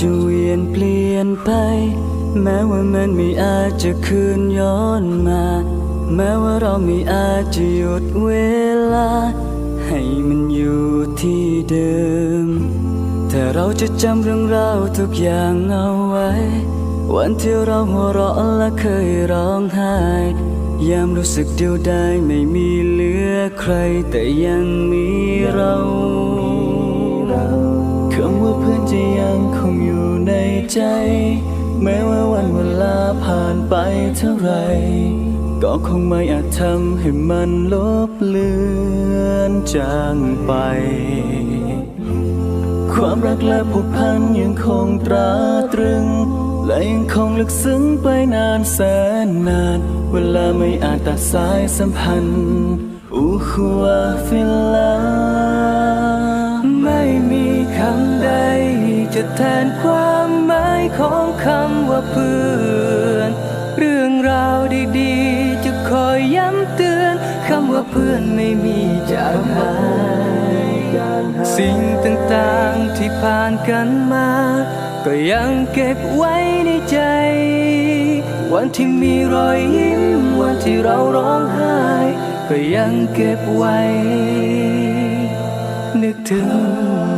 จะเวียนเปลี่ยนไป แม้ว่ามันไม่อาจจะคืนย้อนมา แม้ว่าเราไม่อาจจะหยุดเวลา ให้มันอยู่ที่เดิม แต่เราจะจำเรื่องราวทุกอย่างเอาไว้ วันที่เราหัวเราะและเคยร้องไห้ยามรู้สึกเดียวดายไม่มีเหลือใคร แต่ยังมีเรา พื่อนจะยังคงอยู่ในใจ แม้ว่าวันเวลาผ่านไปเท่าไร ก็คงไม่อาจทำให้มันลบเลือนจางไป ความรักและผูกพันยังคงตราตรึง และยังคงลึกซึ้งไปนานแสนนาน เวลาไม่อาจตัดสายสัมพันธ์ อูคัวฟิลลาไม่มีคำ จะแทนความหมายของคำว่าเพื่อน เรื่องราวดีๆ จะคอยย้ำเตือนคำว่าเพื่อนไม่มีจางหายสิ่งต่างๆที่ผ่านกันมา ก็ยังเก็บไว้ในใจ วันที่มีรอยยิ้ม วันที่เราร้องไห้ ก็ยังเก็บไว้ นึกถึง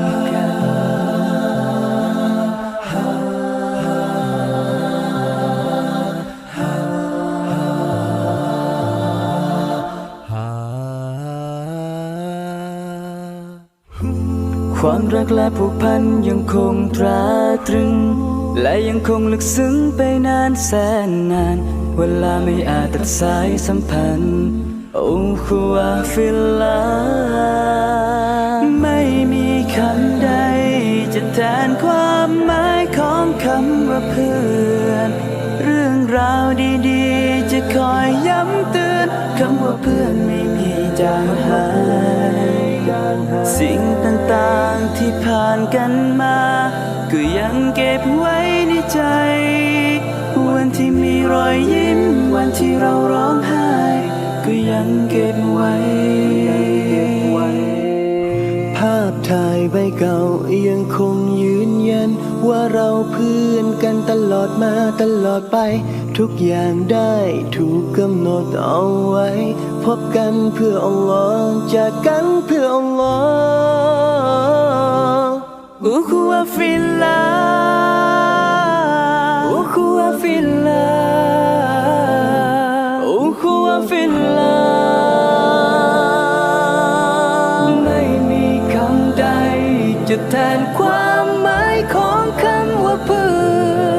ความรักและผูกพันยังคงตราตรึง และยังคงลึกซึ้งไปนานแสนนาน เวลาไม่อาจตัดสายสัมพันธ์โอ้คัวฟิลลา ไม่มีคำใด จะแทนความหมายของคำว่าเพื่อน เรื่องราวดีๆ จะคอยย้ำเตือนคำว่าเพื่อนไม่มีจางหาย สิ่งต่างๆที่ผ่านกันมา ก็ยังเก็บไว้ในใจ วันที่มีรอยยิ้ม วันที่เราร้องไห้ ก็ยังเก็บไว้ ภาพถ่ายใบเก่ายังคงยืนยัน ว่าเราเพื่อนกันตลอดมาตลอดไป ทุกอย่างได้ถูกกำหนดเอาไว้ บกันเพื่ออัลลอฮ์จากกันเพื่ออัลลอฮ์อุคุวะฟิลลาอุคุวะฟิลลาอุคุวะฟิลลาไม่มีคำใด จะแทนความหมายของคำว่าเพื่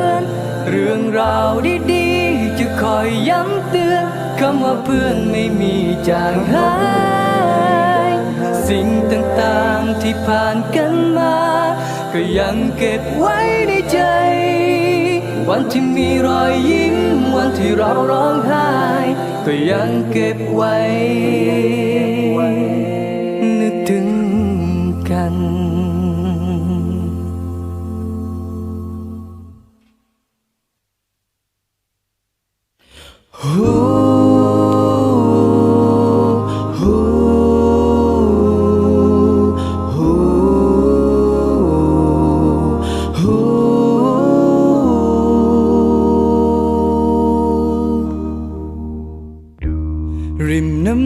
อน เรื่องราวดีๆ จะคอยย้ำเตือน คำว่าเพื่อนไม่มีจางหาย สิ่งต่างๆที่ผ่านกันมา ก็ยังเก็บไว้ในใจ วันที่มีรอยยิ้ม วันที่เราร้องไห้ ก็ยังเก็บไว้ นึกถึงกันฮู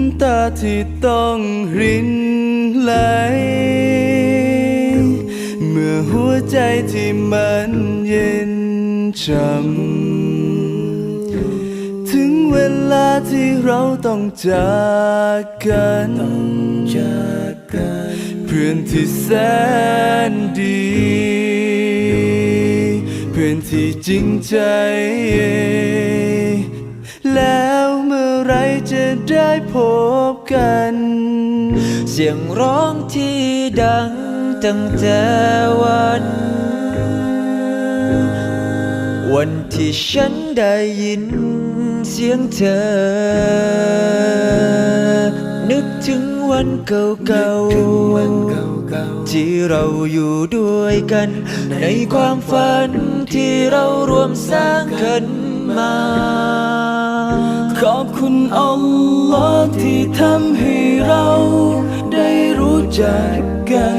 ำตาที่ต้องรินไหล เมื่อหัวใจที่มันเย็นช่ำถึงเวลาที่เราต้องจากกันจากกันเพื่อนที่แสนดี เพื่อนที่จริงใจ แล้ว จะได้พบกัน เสียงร้องที่ดังตั้งแต่วัน วันที่ฉันได้ยินเสียงเธอ นึกถึงวันเก่าๆที่เราอยู่ด้วยกัน ในความฝันที่เรารวมสร้างกันมา คุณอัลลอฮ์ที่ทำให้เรา ได้รู้จักกัน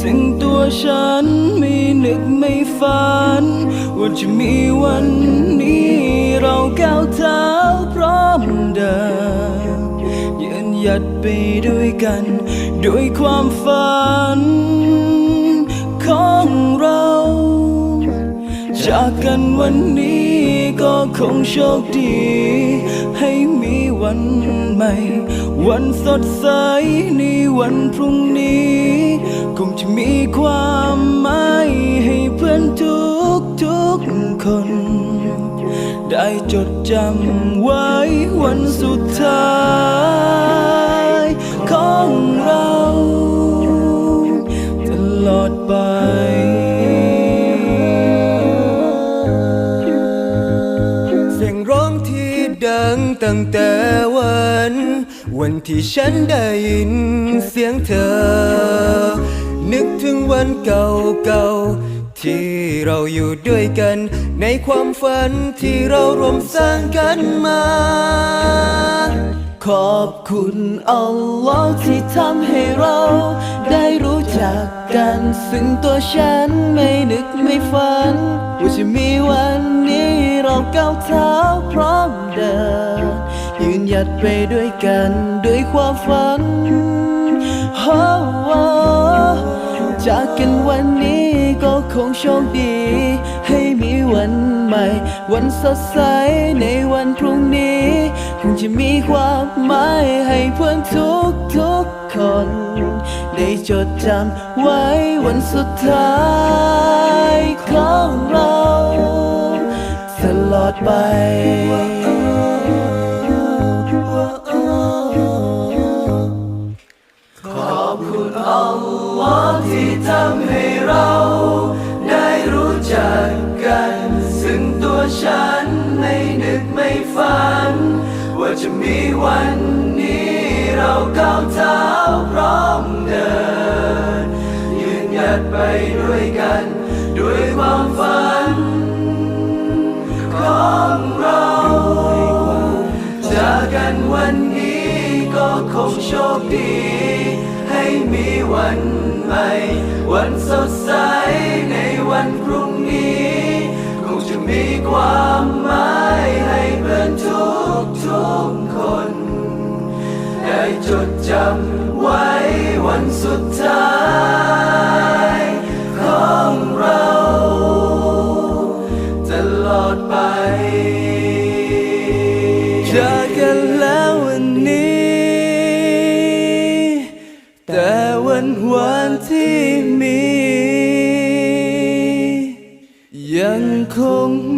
ซึ่งตัวฉันไม่นึกไม่ฝันฝัน ว่าจะมีวันนี้เราก้าวเท้าพร้อมเดินยืนหยัดไปด้วยกัน ด้วยความฝันของเรา จากกันวันนี้ก็คงโชคดี ให้มีวันใหม่ วันสดใสในวันพรุ่งนี้ คงจะมีความหมายให้เพื่อนทุกทุกๆคน ได้จดจำไว้วันสุดท้ายของเรา ตลอดไป ตั้งแต่วัน วันที่ฉันได้ยินเสียงเธอ นึกถึงวันเก่าๆที่เราอยู่ด้วยกัน ในความฝันที่เรารวมสร้างกันมา ขอบคุณอัลลอฮ์ที่ทำให้เรา ได้รู้จักกันซึ่งตัวฉันไม่นึกไม่ฝัน ว่าจะมีวันนี้เราก้าวเท้าพร้อมเดิน ดไปด้วยกันด้วยความฝันโอ้จากกันวันนี้ก็คงโชคดี ให้มีวันใหม่ วันสดใสในวันพรุ่งนี้ คงจะมีความหมายให้เพื่อนทุกทุกๆคน ได้จดจำไว้วันสุดท้ายของเรา ตลอดไป ดไปด้วยกัน ด้วยความฝันของเราจากกันวันนี้ก็คงโชคดี ให้มีวันใหม่ วันสดใสในวันพรุ่งนี้ คงจะมีความหมายให้เพื่อนทุกทุกคน ได้จดจำไว้วันสุดท้าย ยั